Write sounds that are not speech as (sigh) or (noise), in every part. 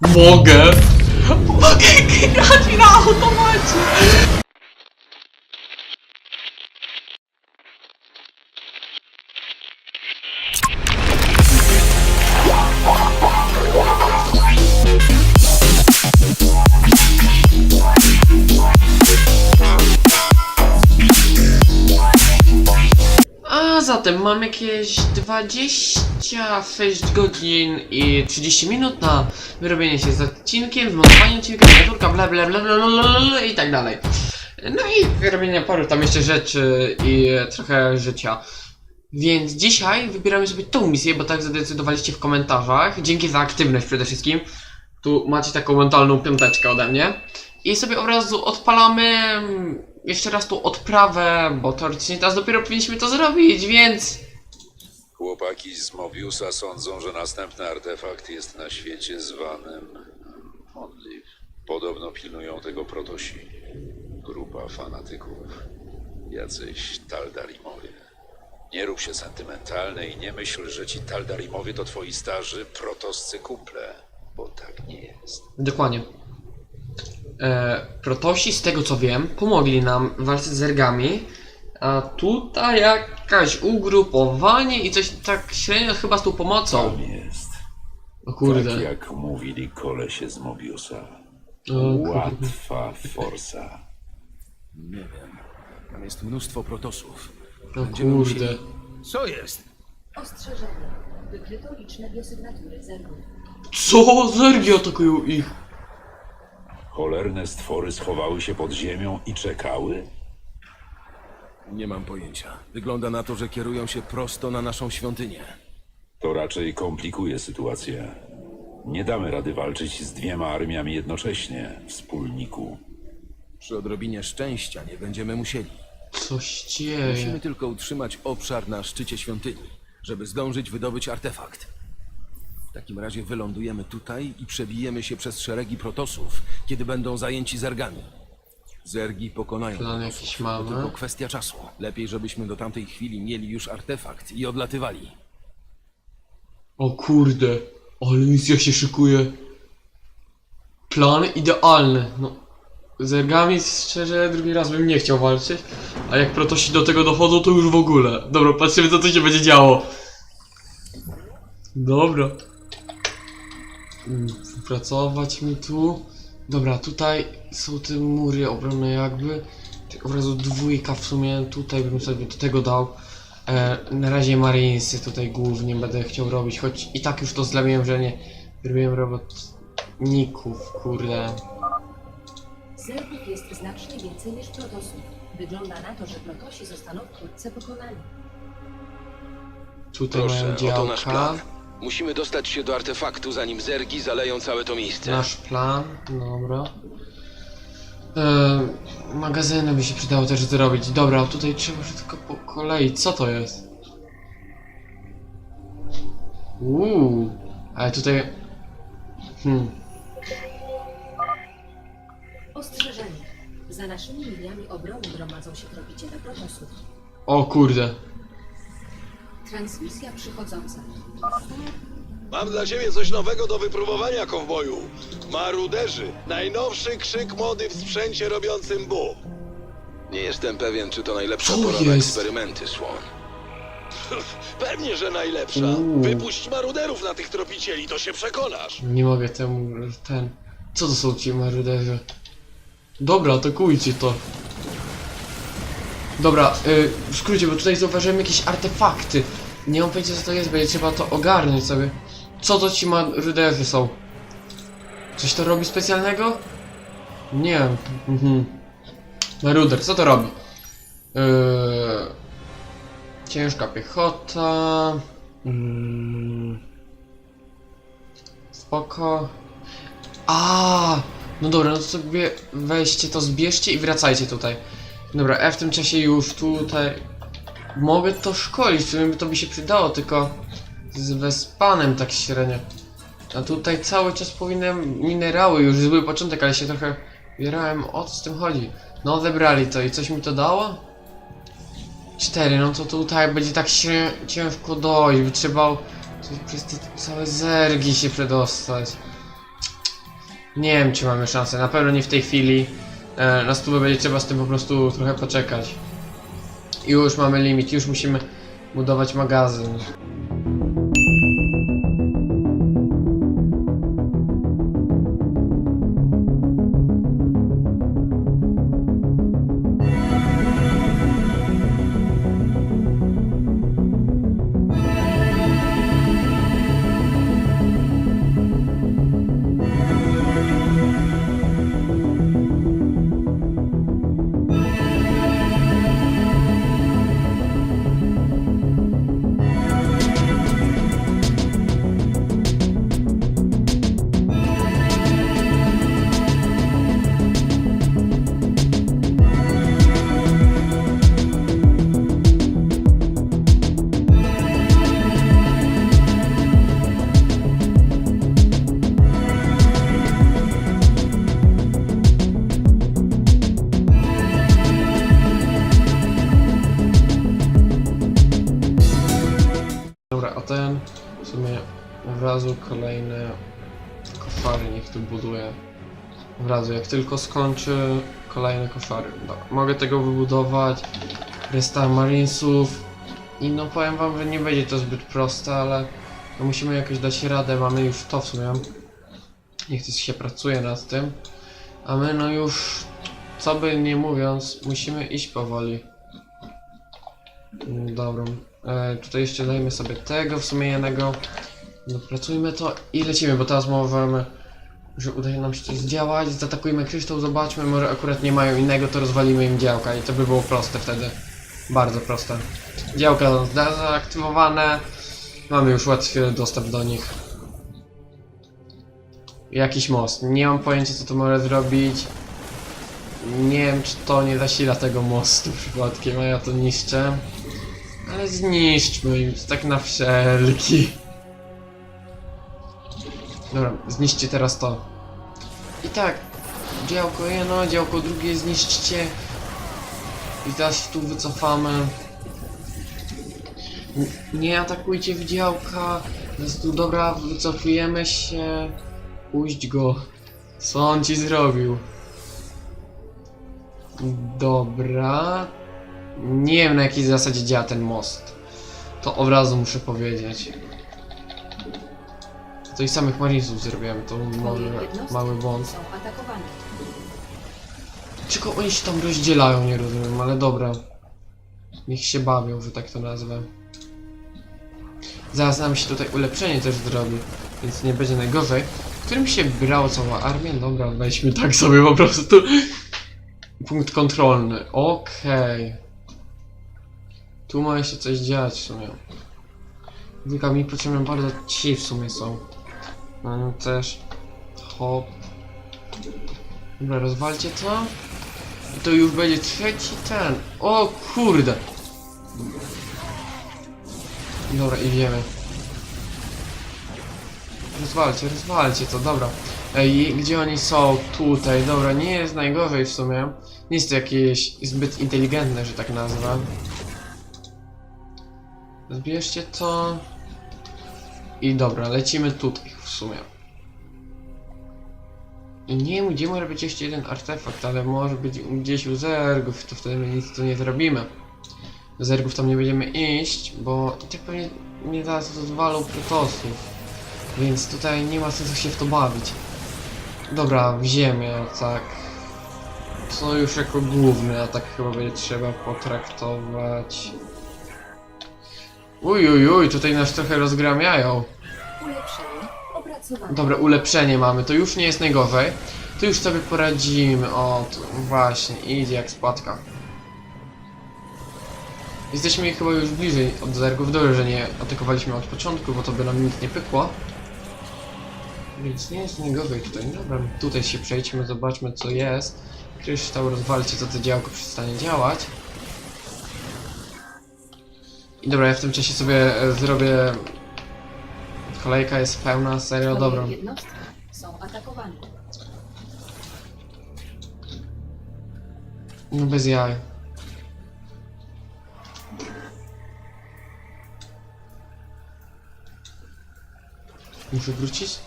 Mogę! Mogę grać na automacie! A zatem mam jakieś 26 godzin i 30 minut na wyrobienie się z odcinkiem, zmontowanie odcinka, miniaturka, bla bla bla bla bla bla i tak dalej. No i wyrobienie paru tam jeszcze rzeczy i trochę życia. Więc dzisiaj wybieramy sobie tą misję, bo tak zadecydowaliście w komentarzach. Dzięki za aktywność przede wszystkim. Tu macie taką mentalną piąteczkę ode mnie. I sobie od razu odpalamy jeszcze raz tą odprawę, bo teoretycznie teraz dopiero powinniśmy to zrobić, więc... Chłopaki z Mobiusa sądzą, że następny artefakt jest na świecie zwanym Onliv. Podobno pilnują tego protosi. Grupa fanatyków. Jacyś Taldarimowie. Nie rób się sentymentalny i nie myśl, że ci Taldarimowie to twoi starzy protoscy kumple, bo tak nie jest. Dokładnie. E, protosi, z tego co wiem, pomogli nam w walce z zergami. A tutaj jakaś ugrupowanie i coś tak średnio chyba z tą pomocą. Tam jest. O kurde. Tak jak mówili kolesie z Mobiusa. Kurde. Łatwa forsa. Nie wiem. Tam jest mnóstwo protosów. O Będziemy kurde. musieli- Co jest? Ostrzeżenie. Wykryto liczne biosygnatury zergów. Co? Zergi atakują ich. Cholerne stwory schowały się pod ziemią i czekały? Nie mam pojęcia. Wygląda na to, że kierują się prosto na naszą świątynię. To raczej komplikuje sytuację. Nie damy rady walczyć z dwiema armiami jednocześnie, wspólniku. Przy odrobinie szczęścia nie będziemy musieli. Coś Musimy dzieje. tylko utrzymać obszar na szczycie świątyni, żeby zdążyć wydobyć artefakt. W takim razie wylądujemy tutaj i przebijemy się przez szeregi protosów, kiedy będą zajęci zergami. Zergi pokonają Plan protosów. jakiś To mamy. tylko kwestia czasu. Lepiej, żebyśmy do tamtej chwili mieli już artefakt i odlatywali. O kurde. Ale misja się szykuje. Plan idealny. No. Z zergami szczerze drugi raz bym nie chciał walczyć. A jak protosi do tego dochodzą, to już w ogóle. Dobra, patrzymy co tu się będzie działo. Dobra. Pracować mi tu. Dobra, tutaj są te mury obronne jakby. Tak od razu dwójka w sumie. Tutaj bym sobie do tego dał. E, na razie Marinesy tutaj głównie będę chciał robić, choć i tak już to zlamiłem, że nie robiłem robotników, kurde. Zergów jest znacznie więcej niż protosów. Wygląda na to, że protosi zostaną wkrótce pokonani. Tutaj mają Proszę, oto nasz działka. plan. Musimy dostać się do artefaktu, zanim zergi zaleją całe to miejsce. Nasz plan, dobra. E, magazyny by się przydało też zrobić. Dobra, tutaj trzeba wszystko po kolei. Co to jest? Uuu, ale tutaj... Hmm, Ostrzeżenie. Za naszymi liniami obrony gromadzą się tropiciele protosów. o kurde. Transmisja przychodząca. Mam dla ciebie coś nowego do wypróbowania, kowboju. Maruderzy. Najnowszy krzyk mody w sprzęcie robiącym bu. Nie jestem pewien, czy to najlepsza Co pora na jest? eksperymenty, Słon. (laughs) Pewnie, że najlepsza. Uuu. Wypuść maruderów na tych tropicieli, to się przekonasz. Nie mogę temu, ten... Co to są ci maruderzy? Dobra, atakujcie to. Dobra, y, w skrócie, bo tutaj zauważyłem jakieś artefakty. Nie mam pojęcia co to jest, będzie trzeba to ogarnąć sobie. Co to ci maruderzy są? Coś to robi specjalnego? Nie. Mhm. Maruder, co to robi? Yy, ciężka piechota. Mm, spoko. A, no dobra, no to sobie weźcie to, zbierzcie i wracajcie tutaj. Dobra, ja w tym czasie już tutaj mogę to szkolić, by to by się przydało, tylko z Wespanem tak średnio. A tutaj cały czas powinny minerały, już zły początek, ale się trochę bierałem, o co z tym chodzi. No odebrali to i coś mi to dało? Cztery, no to tutaj będzie tak się ciężko dojść, trzeba przez te całe zergi się przedostać. Nie wiem, czy mamy szansę. Na pewno nie w tej chwili. E, na stówę będzie trzeba z tym po prostu trochę poczekać. Już mamy limit, już musimy budować magazyn. W sumie od razu kolejne kofary niech tu buduje. Od razu, jak tylko skończy kolejne kofary. Dobra, mogę tego wybudować. Resta Marinesów. I no powiem wam, że nie będzie to zbyt proste, ale no musimy jakoś dać radę. Mamy już to w sumie. Niech się pracuje nad tym. A my no już, co by nie mówiąc, musimy iść powoli. Dobra. E, tutaj jeszcze dajmy sobie tego w sumie jednego. Dopracujmy to i lecimy, bo teraz możemy, że udaje nam się coś zdziałać. Zaatakujmy kryształ, zobaczmy, może akurat nie mają innego, to rozwalimy im działka i to by było proste wtedy. Bardzo proste. Działka zaaktywowane. Mamy już łatwy dostęp do nich. Jakiś most. Nie mam pojęcia co to może zrobić. Nie wiem czy to nie zasila tego mostu (laughs) przypadkiem, a ja to niszczę. Ale zniszczmy im, tak na wszelki. Dobra, zniszczcie teraz to. I tak, działko jedno, działko drugie zniszczcie. I teraz tu wycofamy. Nie atakujcie w działka. Jest tu dobra, wycofujemy się. Puść go. Co on ci zrobił? Dobra. Nie wiem na jakiej zasadzie działa ten most. To od razu muszę powiedzieć. To i samych Marinesów zrobiłem, to może mały błąd. Czego oni się tam rozdzielają, nie rozumiem, ale dobra. Niech się bawią, że tak to nazwę. Zaraz nam się tutaj ulepszenie też zrobi, więc nie będzie najgorzej. W którym się brało cała armia? Dobra, weźmy tak sobie po prostu. Punkt kontrolny, okej. Tu ma się coś dziać w sumie. Tylko mi potrzebne bardzo ci w sumie są. Mam też... Hop. Dobra, rozwalcie to. To już będzie trzeci ten. O kurde. Dobra, idziemy. Rozwalcie, rozwalcie to, dobra. Ej, gdzie oni są? Tutaj, dobra, nie jest najgorzej w sumie. Nie jest to jakieś zbyt inteligentne, że tak nazwę. Zbierzcie to. I dobra, lecimy tutaj w sumie. I nie wiem, gdzie może być jeszcze jeden artefakt, ale może być gdzieś u zergów, to wtedy my nic tu nie zrobimy. Do zergów tam nie będziemy iść, bo i tak pewnie nie zaraz rozwalą protosów. Więc tutaj nie ma sensu się w to bawić. Dobra, w ziemię, tak. Co już jako główny atak chyba będzie trzeba potraktować. Uj, uj, uj, tutaj nas trochę rozgramiają. Ulepszenie. Dobra, ulepszenie mamy, to już nie jest najgorzej. To już sobie poradzimy. O, tu właśnie, idzie jak spadka. Jesteśmy chyba już bliżej od zergów. Dobrze, że nie atakowaliśmy od początku, bo to by nam nic nie pykło. Więc nie jest najgorzej tutaj. Dobra, tutaj się przejdźmy, zobaczmy co jest. Kryształ rozwalcie, to to działko przestanie działać. I dobra, ja w tym czasie sobie e, zrobię... Kolejka jest pełna, serio, Twoje dobra. jednostki są atakowane. No bez jaj. Muszę wrócić?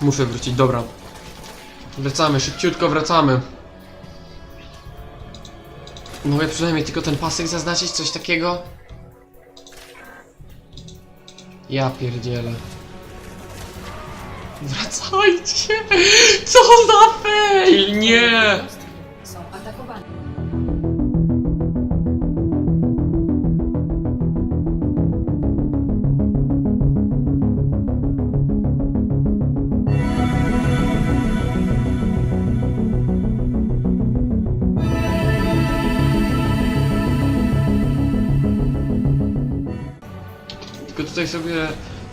Muszę wrócić, dobra. Wracamy, szybciutko wracamy. Mogę przynajmniej tylko ten pasek zaznaczyć, coś takiego? Ja pierdzielę. Wracajcie! Co za fail! Nie! Tutaj sobie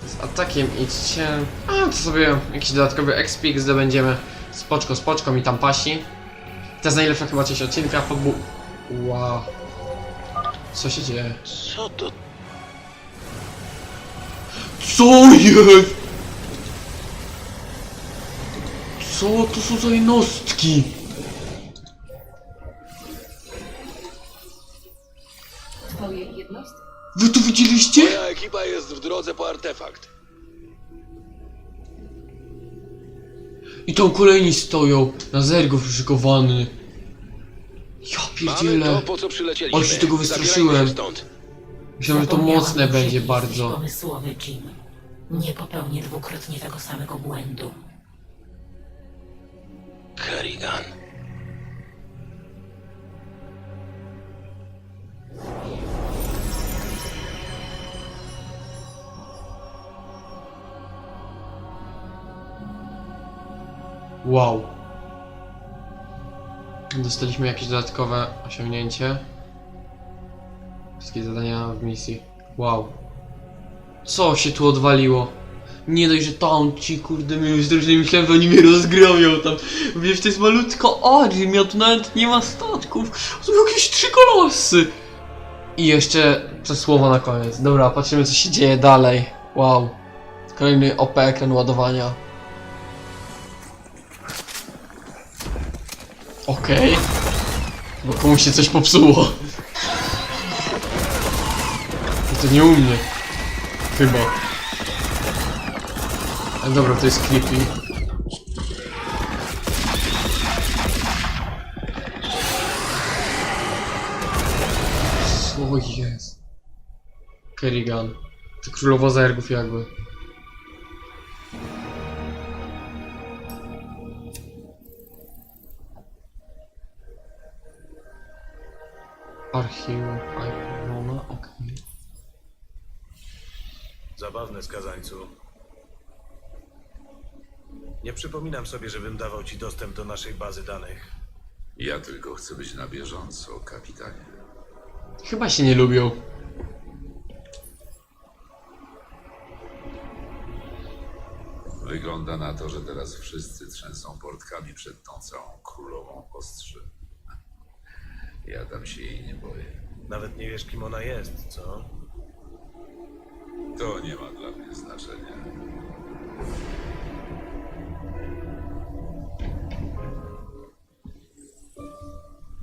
z atakiem idźcie. A, to sobie jakiś dodatkowy XP zdobędziemy. Spoczko, spoczko mi tam pasi. To jest najlepsza chyba część odcinka. Pobu... Wow. Co się dzieje? Co to? Co jest? Co to są za jednostki? Wy to widzieliście? Moja ekipa jest w drodze po artefakt. I tam kolejni stoją. Na zergów przyszykowany. Ja Mamy pierdzielę. to, po co przylecieliśmy. Oj, się tego wystraszyłem. Zabierajmy się stąd. Myślałem, że to Zapomniałam, mocne że będzie bardzo. pomysłowy, Jim. Nie popełnię dwukrotnie tego samego błędu. Kerrigan. Wow. Dostaliśmy jakieś dodatkowe osiągnięcie. Wszystkie zadania w misji. Wow. Co się tu odwaliło? Nie dość, że tam ci kurde mnie wystraszyli, myślałem, oni mnie rozgromią tam. Wiesz, to jest malutko armia, tu nawet nie ma statków. To są jakieś trzy kolosy. I jeszcze to słowo na koniec. Dobra, patrzymy co się dzieje dalej. Wow. Kolejny OP ekran ładowania. Okej. Bo komuś się coś popsuło. I to nie u mnie. Chyba. Ale dobra, to jest creepy. Co jest? Kerrigan. To królowa zergów jakby. Archiwum Irona, okej. Zabawne, skazańcu. Nie przypominam sobie, żebym dawał ci dostęp do naszej bazy danych. Ja tylko chcę być na bieżąco, kapitanie. Chyba się nie lubią. Wygląda na to, że teraz wszyscy trzęsą portkami przed tą całą królową ostrzy. Ja tam się jej nie boję. Nawet nie wiesz, kim ona jest, co? To nie ma dla mnie znaczenia.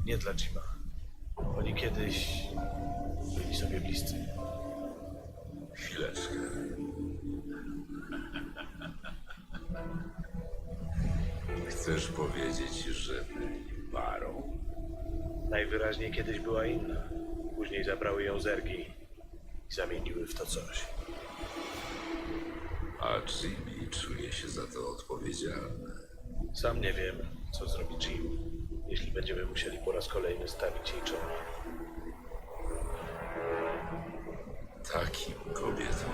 Nie dla Jima. Oni kiedyś byli sobie bliscy. Chwileczkę. (laughs) Chcesz powiedzieć, że? Najwyraźniej kiedyś była inna. Później zabrały ją zergi i zamieniły w to coś. A Jimmy czuje się za to odpowiedzialny. Sam nie wiem, co zrobi Jim, jeśli będziemy musieli po raz kolejny stawić jej czoło. Takim kobietom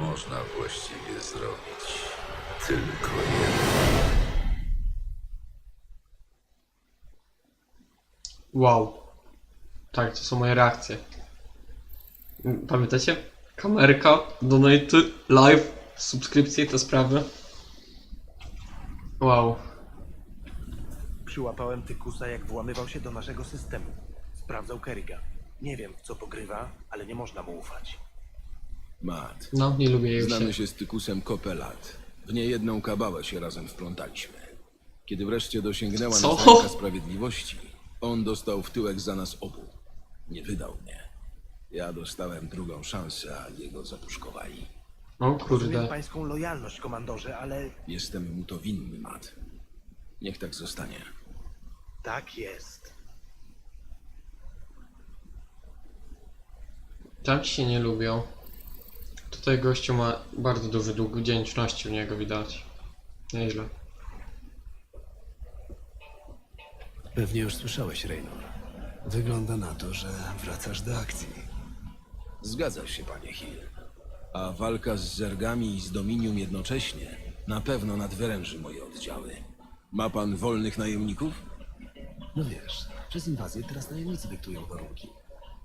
można właściwie zrobić tylko jedno. Wow. Tak, to są moje reakcje. Pamiętacie? Kamerka, donate, live, subskrypcje i te sprawy. Wow. Przyłapałem Tykusa, jak włamywał się do naszego systemu. Sprawdzał Kerriga. Nie wiem, w co pogrywa, ale nie można mu ufać. Matt, No, nie lubię jej znamy się. się z Tykusem kopę lat. W niejedną kabałę się razem wplątaliśmy. Kiedy wreszcie dosięgnęła Co? nas ręka sprawiedliwości, on dostał w tyłek za nas obu. Nie wydał mnie. Ja dostałem drugą szansę, a jego zatuszkowali. O Rozumiem kurde. pańską lojalność, komandorze, ale Jestem mu to winny, Matt. Niech tak zostanie. tak jest. Tam ci się nie lubią. Tutaj gościu ma bardzo duży dług wdzięczności u niego widać. Nieźle. Pewnie już słyszałeś, Raynor. Wygląda na to, że wracasz do akcji. Zgadza się, panie Hill. A walka z zergami i z Dominium jednocześnie na pewno nadwyręży moje oddziały. Ma pan wolnych najemników? No wiesz, przez inwazję teraz najemnicy dyktują warunki.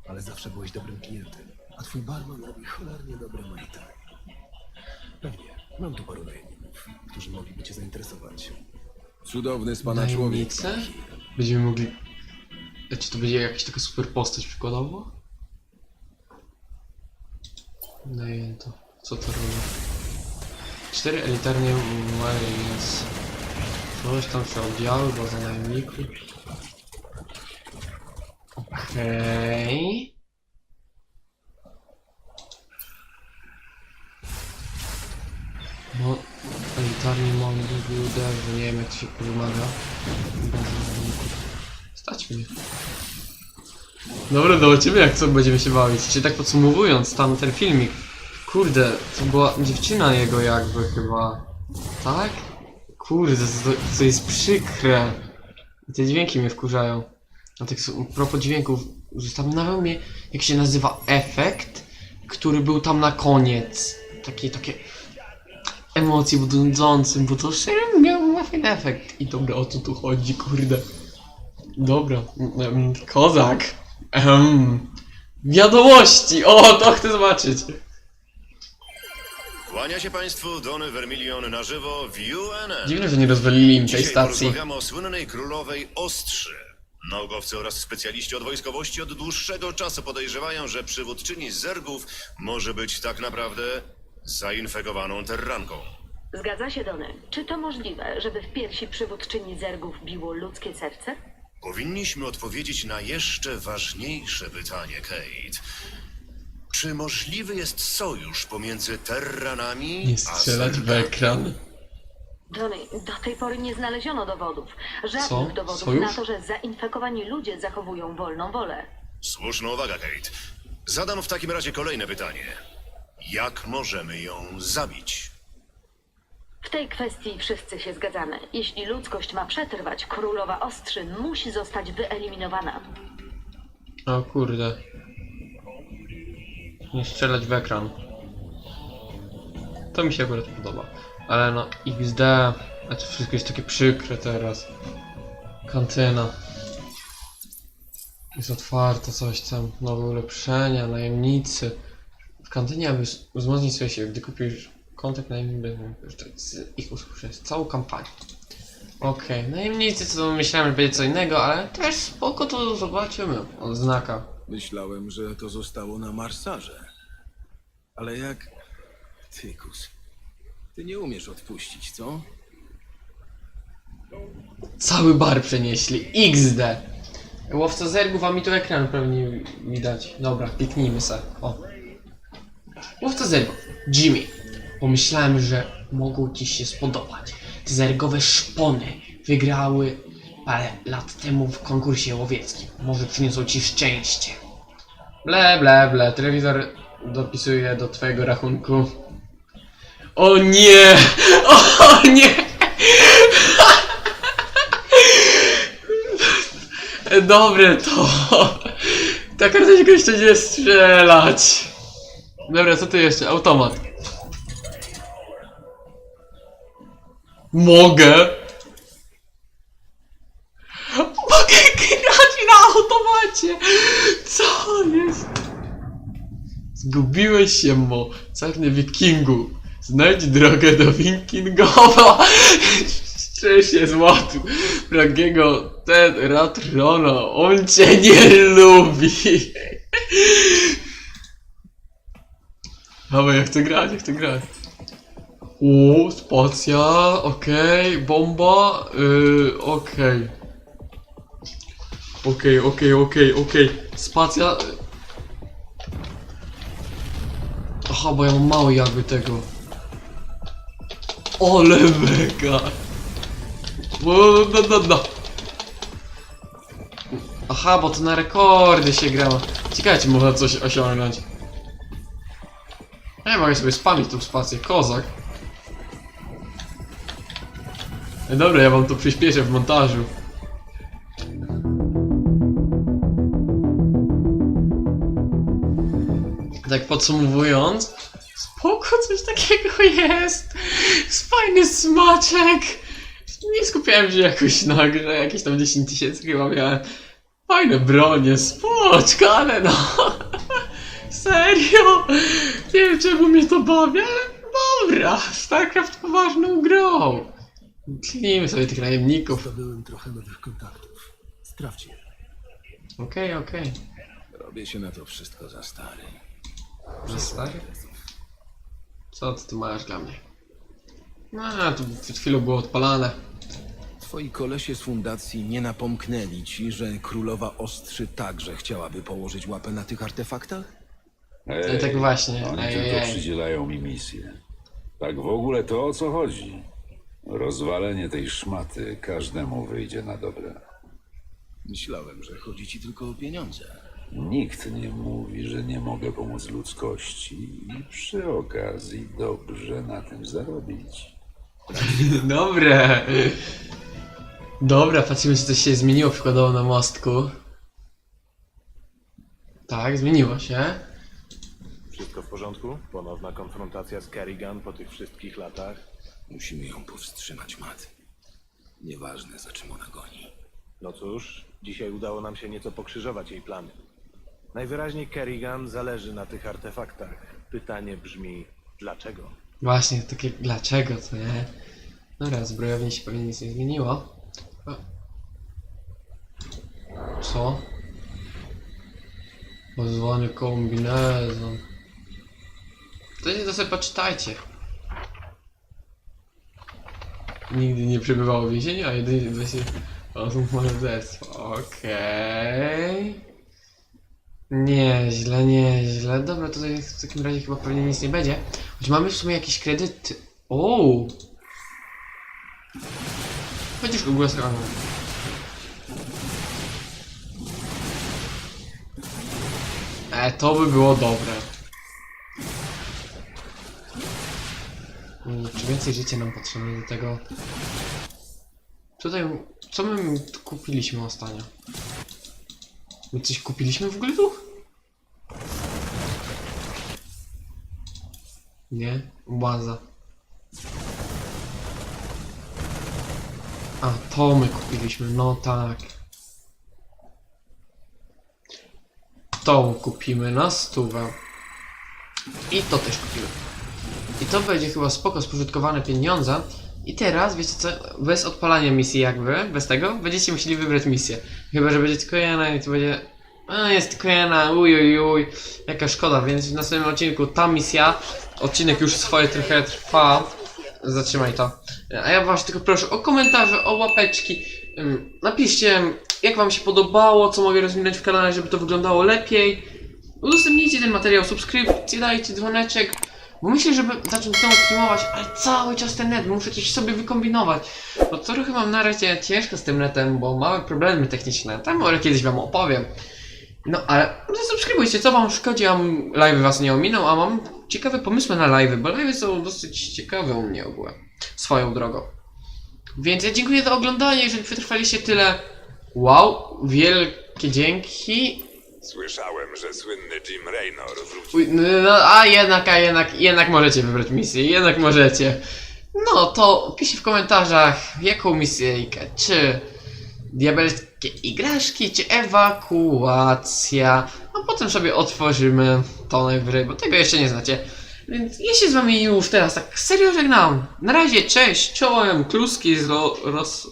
Ale zawsze byłeś dobrym klientem, a twój barman robi cholernie dobre Tai. Pewnie, mam tu paru najemników, którzy mogliby cię zainteresować. Cudowny z pana człowiek. Będziemy mogli... A Czy to będzie jakaś taka super postać przykładowo? Najęto. Co to robi? Cztery elitarnie Marines. Coś tam się oddziały, bo za najemników. Okej. No, elitarnie mogli uderzyć, nie wiem jak się wymaga. Stać mnie. Dobra, zobaczymy jak co będziemy się bawić. Czy tak podsumowując tam ten filmik. Kurde, to była dziewczyna jego jakby chyba. Tak? Kurde, to, to jest przykre. I te dźwięki mnie wkurzają. A tak a propos dźwięków, zastanawiał mnie jak się nazywa efekt, który był tam na koniec. Taki, takie emocji budzącym, bo to serio miał fajny efekt. I dobra, o co tu chodzi, kurde. Dobra, kozak. Ehm, wiadomości, o, to chcę zobaczyć. Kłania się Państwu Dony Vermilion na żywo w UNN. Dziwne, że nie rozwalili im tej Dzisiaj stacji. porozmawiamy o słynnej królowej Ostrzy. Naukowcy oraz specjaliści od wojskowości od dłuższego czasu podejrzewają, że przywódczyni Zergów może być tak naprawdę zainfekowaną terranką. Zgadza się, Dony. Czy to możliwe, żeby w piersi przywódczyni zergów biło ludzkie serce? Powinniśmy odpowiedzieć na jeszcze ważniejsze pytanie, Kate. Czy możliwy jest sojusz pomiędzy terranami Nie a strzelać w Zergami? ekran. Johnny, do tej pory nie znaleziono dowodów. Żadnych Co? dowodów Sojusz? na to, że zainfekowani ludzie zachowują wolną wolę. Słuszna uwaga, Kate. Zadam w takim razie kolejne pytanie. Jak możemy ją zabić? W tej kwestii wszyscy się zgadzamy. Jeśli ludzkość ma przetrwać, królowa Ostrzy musi zostać wyeliminowana. O kurde. Nie strzelać w ekran. To mi się akurat podoba. Ale no, XD. A to wszystko jest takie przykre teraz. Kantyna. Jest otwarta, coś tam. Nowe ulepszenia, najemnicy. Kantynie, aby wzmocnić swoje siły, gdy kupisz kontakt najemnicy, z ich usług przez całą kampanię. Okej, najemnicy to myślałem, że będzie co innego, ale też spoko to zobaczymy. Odznaka. Myślałem, że to zostało na Marsarze. Ale jak... Tykus. Ty nie umiesz odpuścić, co? Cały bar przenieśli. XD. Łowca zergów, a mi tu ekran pewnie widać. Dobra, kliknijmy se. O. Łowca zergów. Jimmy. Pomyślałem, że mogą ci się spodobać. Te zergowe szpony wygrały parę lat temu w konkursie łowieckim. Może przyniosą ci szczęście. Ble, ble, ble. Telewizor dopisuje do twojego rachunku. O nie! (laughs) O nie! (laughs) Dobre to. (laughs) Ta karteczka jeszcze nie strzelać. Dobra, co tu jeszcze? Automat. Mogę. Mogę grać na automacie. Co jest? Zgubiłeś się, mo. Czarny wikingu. Znajdź drogę do Wikingowa. Szczęście złotu. Pragiego ten Ratrona. On cię nie lubi. Dawaj, ja chcę grać, ja chcę grać. O, spacja, okej, bomba, yy, okej. Okej, okej, okej, okej, spacja. Och, Aha, bo ja mam mały jakby tego. Ole mega! No, no, no. Aha, bo to na rekordy się gra. Ciekawe, czy można coś osiągnąć. Mogę sobie spamić tą spację, kozak. E, Dobra, ja wam to przyspieszę w montażu. Tak podsumowując, spoko coś takiego jest. Fajny smaczek. Nie skupiałem się jakoś na grze, jakieś tam 10 tysięcy chyba miałem. Fajne bronie, spoczko, ale no. (laughs) Serio? Nie wiem czemu mnie to bawi, ale dobra. StarCraft poważną grą. Klinimy sobie tych najemników. Zdobyłem trochę nowych kontaktów. Sprawdź je. Okej, okej. Robię się na to wszystko za stary. Że stary? Co ty tu masz dla mnie? No, tu przed chwilą było odpalane. Twoi kolesie z fundacji nie napomknęli ci, że królowa Ostrzy także chciałaby położyć łapę na tych artefaktach? Ej, tak właśnie, Oni ejej. tylko przydzielają mi misję. Tak w ogóle to o co chodzi? Rozwalenie tej szmaty każdemu wyjdzie na dobre. Myślałem, że chodzi ci tylko o pieniądze. Nikt nie mówi, że nie mogę pomóc ludzkości i przy okazji dobrze na tym zarobić. (laughs) Dobre. Dobra, patrzymy, czy coś się zmieniło przykładowo na mostku. Tak, zmieniło się. Wszystko w porządku? Ponowna konfrontacja z Kerrigan po tych wszystkich latach? Musimy ją powstrzymać, Matt. Nieważne, za czym ona goni. No cóż, dzisiaj udało nam się nieco pokrzyżować jej plany. Najwyraźniej Kerrigan zależy na tych artefaktach. Pytanie brzmi, dlaczego? Właśnie, takie dlaczego to nie? Dobra, zbrojownie się pewnie nic nie zmieniło. O. Co? Pozwany kombinezon. To nie to sobie poczytajcie. Nigdy nie przebywało w więzieniu, a jedynie właśnie osób morderstwa. Okej. Nieźle, nieźle. Dobra, tutaj w takim razie chyba pewnie nic nie będzie. Choć mamy w sumie jakieś kredyty. O! Chociaż Google stronę. E, to by było dobre. Czy więcej życia nam potrzebne do tego? Tutaj, co my kupiliśmy ostatnio? My coś kupiliśmy w ogóle tu? Nie? Łaza. A, to my kupiliśmy, no tak. To kupimy na stówę. I to też kupimy. I to będzie chyba spoko spożytkowane pieniądze. I teraz, wiecie co, bez odpalania misji jakby, bez tego, będziecie musieli wybrać misję. Chyba, że będzie tylko jedna i to będzie... A, jest tylko jedna, uj, uj, uj. Jaka szkoda, więc w następnym odcinku ta misja, odcinek już swoje trochę trwa. Zatrzymaj to. A ja was tylko proszę o komentarze, o łapeczki. Napiszcie, jak wam się podobało, co mogę rozwinąć w kanale, żeby to wyglądało lepiej. Udostępnijcie ten materiał, subskrypcję, dajcie dzwoneczek. Bo myślę, żeby zacząć znowu streamować, ale cały czas ten net, muszę coś sobie wykombinować. Bo trochę mam na razie ciężko z tym netem, bo mamy problemy techniczne. Tam może kiedyś wam opowiem. No ale zasubskrybujcie, co wam szkodzi, a live was nie ominą, a mam ciekawe pomysły na live, bo live są dosyć ciekawe u mnie ogółem. Swoją drogą. Więc ja dziękuję za oglądanie, jeżeli przetrwaliście tyle. Wow, wielkie dzięki. Słyszałem, że słynny Jim Raynor wrócił. Uj, No, a jednak, a jednak, jednak możecie wybrać misję, jednak możecie. No to piszcie w komentarzach, jaką misję, czy diabelskie igraszki, czy ewakuacja. A potem sobie otworzymy to najwyżej, bo tego jeszcze nie znacie. Więc ja się z wami już teraz tak serio żegnam. Na razie, cześć, czołem, kluski z ro, roz,